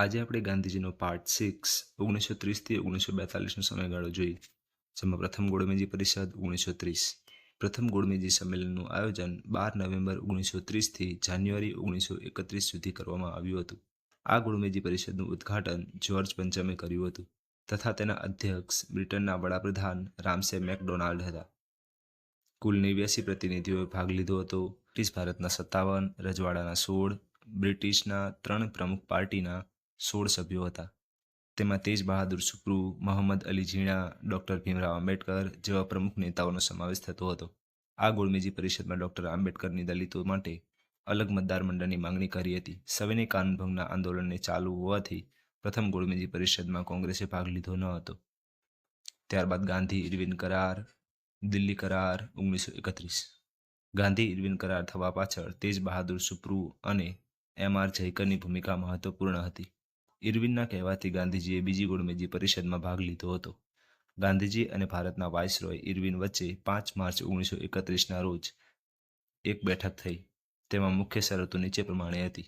આજે આપણે ગાંધીજીનો part six ઓગણીસો ત્રીસથી ઓગણીસો બેતાલીસનો સમયગાળો જોઈ, જેમાં પ્રથમ ગોળમેજી પરિષદ ઓગણીસો ત્રીસ પ્રથમ ગોળમેજી સંમેલનનું આયોજન બાર નવેમ્બર ઓગણીસો ત્રીસથી જાન્યુઆરી ઓગણીસો એકત્રીસ સુધી કરવામાં આવ્યું હતું. આ ગોળમેજી પરિષદનું ઉદ્ઘાટન જ્યોર્જ પંચમે કર્યું હતું. તથા તેના અધ્યક્ષ બ્રિટનના વડાપ્રધાન રામસે મેકડોનાલ્ડ હતા. કુલ નેવ્યાસી પ્રતિનિધિઓએ ભાગ લીધો હતો. બ્રિટિશ ભારતના સત્તાવન, રજવાડાના સોળ, બ્રિટિશના ત્રણ પ્રમુખ પાર્ટીના સોળ સભ્યો હતા. તેમાં તેજ બહાદુર સુપ્રુ, મોહમ્મદ અલી ઝીણા, ડૉક્ટર ભીમરાવ આંબેડકર જેવા પ્રમુખ નેતાઓનો સમાવેશ થતો હતો. આ ગોળમેજી પરિષદમાં ડૉક્ટર આંબેડકરની દલિતો માટે અલગ મતદાર મંડળની માંગણી કરી હતી. સવિનય કાનૂનભંગના આંદોલનને ચાલુ હોવાથી પ્રથમ ગોળમેજી પરિષદમાં કોંગ્રેસે ભાગ લીધો ન હતો. ત્યારબાદ ગાંધી, ઇરવિન કરાર, દિલ્હી કરાર ઓગણીસો એકત્રીસ. ગાંધી, ઇરવિન કરાર થવા પાછળ તેજ બહાદુર સુપ્રુ અને એમ આર જયકરની ભૂમિકા મહત્વપૂર્ણ હતી. ઇરવિનના કહેવાથી ગાંધીજીએ બીજી ગોળમેજી પરિષદમાં ભાગ લીધો હતો. ગાંધીજી અને ભારતના વાઇસરોય ઇરવિન વચ્ચે પાંચ માર્ચ ઓગણીસો એકત્રીસના રોજ એક બેઠક થઈ. તેમાં મુખ્ય શરતો નીચે પ્રમાણે હતી.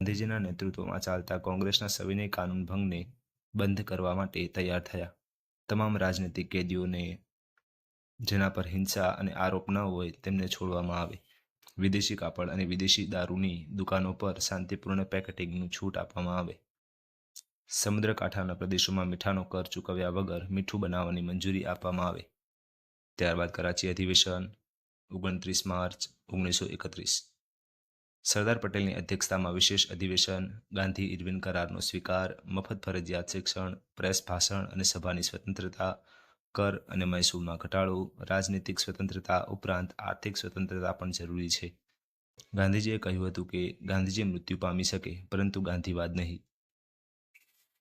ગાંધીજીના નેતૃત્વમાં ચાલતા કોંગ્રેસના સવિનય કાનૂન ભંગને બંધ કરવા માટે તૈયાર થયા. તમામ રાજનીતિક કેદીઓને જેના પર હિંસા અને આરોપ ન હોય તેમને છોડવામાં આવે. વિદેશી કાપડ અને વિદેશી દારૂની દુકાનો પર શાંતિપૂર્ણ પેકેટિંગનું છૂટ આપવામાં આવે. સમુદ્ર કાંઠાના પ્રદેશોમાં મીઠાનો કર ચૂકવ્યા વગર મીઠું બનાવવાની મંજૂરી આપવામાં આવે. ત્યારબાદ કરાચી અધિવેશન, ઓગણત્રીસ માર્ચ, ઓગણીસો એકત્રીસ. સરદાર પટેલની અધ્યક્ષતામાં વિશેષ અધિવેશન, ગાંધી ઇરવિન કરારનો સ્વીકાર, મફત ફરજિયાત શિક્ષણ, પ્રેસ ભાષણ અને સભાની સ્વતંત્રતા, કર અને મહેસૂલમાં ઘટાડો, રાજનીતિક સ્વતંત્રતા ઉપરાંત આર્થિક સ્વતંત્રતા પણ જરૂરી છે. ગાંધીજીએ કહ્યું હતું કે ગાંધીજી મૃત્યુ પામી શકે, પરંતુ ગાંધીવાદ નહીં.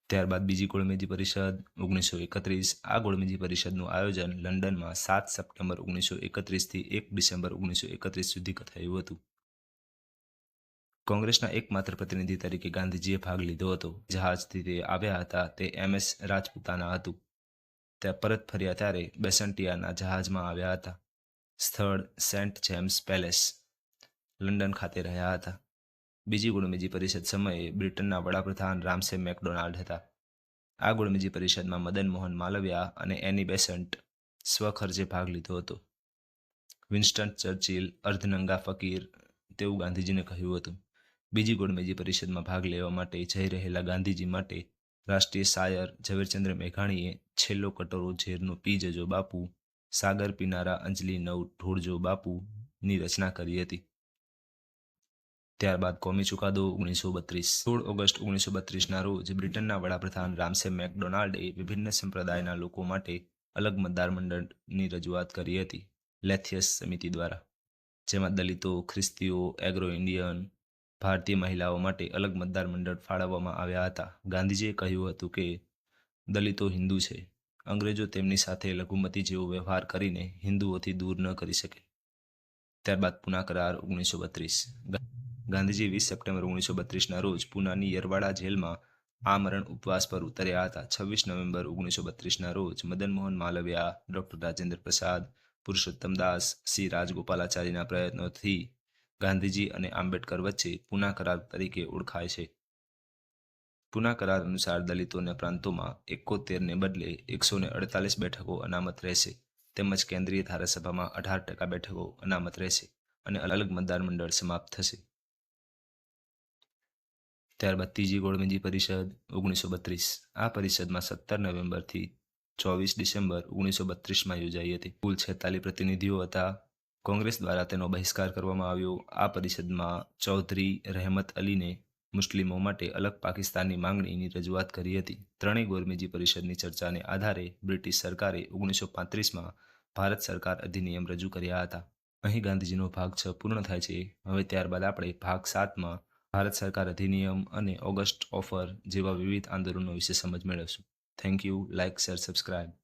ત્યારબાદ બીજી ગોળમેજી પરિષદ ઓગણીસો એકત્રીસ, આ ગોળમેજી પરિષદનું આયોજન લંડનમાં સાત સપ્ટેમ્બર ઓગણીસો એકત્રીસથી એક ડિસેમ્બર ઓગણીસો એકત્રીસ સુધી થયું હતું. કોંગ્રેસના એકમાત્ર પ્રતિનિધિ તરીકે ગાંધીજીએ ભાગ લીધો હતો. જહાજથી તે આવ્યા હતા, તે એમ એસ રાજપૂતાના હતું. ત્યાં પરત ફર્યા ત્યારે બેસન્ટિયાના જહાજમાં આવ્યા હતા. સ્થળ સેન્ટ જેમ્સ પેલેસ, લંડન ખાતે રહ્યા હતા. બીજી ગોળમેજી પરિષદ સમયે બ્રિટનના વડાપ્રધાન રામસે મેકડોનાલ્ડ હતા. આ ગોળમેજી પરિષદમાં મદન મોહન માલવિયા અને એની બેસન્ટ સ્વખર્ચે ભાગ લીધો હતો. વિન્સ્ટન ચર્ચિલ, અર્ધનંગા ફકીર તેવું ગાંધીજીને કહ્યું હતું. બીજી ગોળમેજી પરિષદમાં ભાગ લેવા માટે જઈ રહેલા ગાંધીજી માટે રાષ્ટ્રીય શાયર ઝવેરચંદ્ર મેઘાણીએ છેલ્લો કટોરો ઝેરનો પી જજો બાપુ, સાગર પીનારા અંજલિ નવ ઢોળજો બાપુની રચના કરી હતી. ત્યારબાદ કોમી ચુકાદો ઓગણીસો બત્રીસ સોળ ઓગસ્ટ ઓગણીસો બત્રીસના રોજ બ્રિટનના વડાપ્રધાન રામસે મેકડોનાલ્ડે વિભિન્ન સંપ્રદાયના લોકો માટે અલગ મતદાર મંડળની રજૂઆત કરી હતી, લેથિયસ સમિતિ દ્વારા, જેમાં દલિતો, ખ્રિસ્તીઓ, એગ્રો ઇન્ડિયન, ભારતીય મહિલાઓ માટે અલગ મતદાર મંડળ ફાળવવામાં આવ્યા હતા. ગાંધીજીએ કહ્યું હતું કે, દલિતો હિન્દુ છે. અંગ્રેજો તેમની સાથે લઘુમતી જેવો વ્યવહાર કરીને હિન્દુઓથી દૂર ન કરી શકે. ત્યારબાદ પુના કરાર ઓગણીસો બત્રીસ ગાંધીજી વીસ સપ્ટેમ્બર ઓગણીસો બત્રીસના રોજ પુનાની યરવાડા જેલમાં આમરણ ઉપવાસ પર ઉતર્યા હતા. છવ્વીસ નવેમ્બર ઓગણીસો બત્રીસના રોજ મદન મોહન માલવિયા, ડૉક્ટર રાજેન્દ્ર પ્રસાદ, પુરુષોત્તમ દાસ, સી. રાજગોપાલાચાર્યના પ્રયત્નોથી ગાંધીજી અને આંબેડકર વચ્ચે પુના કરાર તરીકે ઓળખાય છે. પુના કરાર અનુસાર દલિતોના પ્રાંતોમાં એકોતેરને બદલે એકસો ને અડતાલીસ બેઠકો અનામત રહેશે. તેમજ કેન્દ્રીય ધારાસભામાં અઢાર ટકા બેઠકો અનામત રહેશે અને અલગ મતદાર મંડળ સમાપ્ત થશે. ત્યારબાદ ત્રીજી ગોળમેજી પરિષદ ઓગણીસો બત્રીસ આ પરિષદમાં સત્તર નવેમ્બરથી ચોવીસ ડિસેમ્બર ઓગણીસો બત્રીસમાં યોજાઈ હતી. કુલ છેતાલીસ પ્રતિનિધિઓ હતા. કોંગ્રેસ દ્વારા તેનો બહિષ્કાર કરવામાં આવ્યો. આ પરિષદમાં ચૌધરી રહેમત અલીને મુસ્લિમો માટે અલગ પાકિસ્તાનની માંગણીની રજૂઆત કરી હતી. ત્રણેય ગોરમેજી પરિષદની ચર્ચાને આધારે બ્રિટિશ સરકારે ઓગણીસો પાંત્રીસમાં ભારત સરકાર અધિનિયમ રજૂ કર્યા હતા. અહીં ગાંધીજીનો ભાગ છ પૂર્ણ થાય છે. હવે ત્યારબાદ આપણે ભાગ સાતમાં ભારત સરકાર અધિનિયમ અને ઓગસ્ટ ઓફર જેવા વિવિધ આંદોલનો વિશે સમજ મેળવશું. Thank you like share subscribe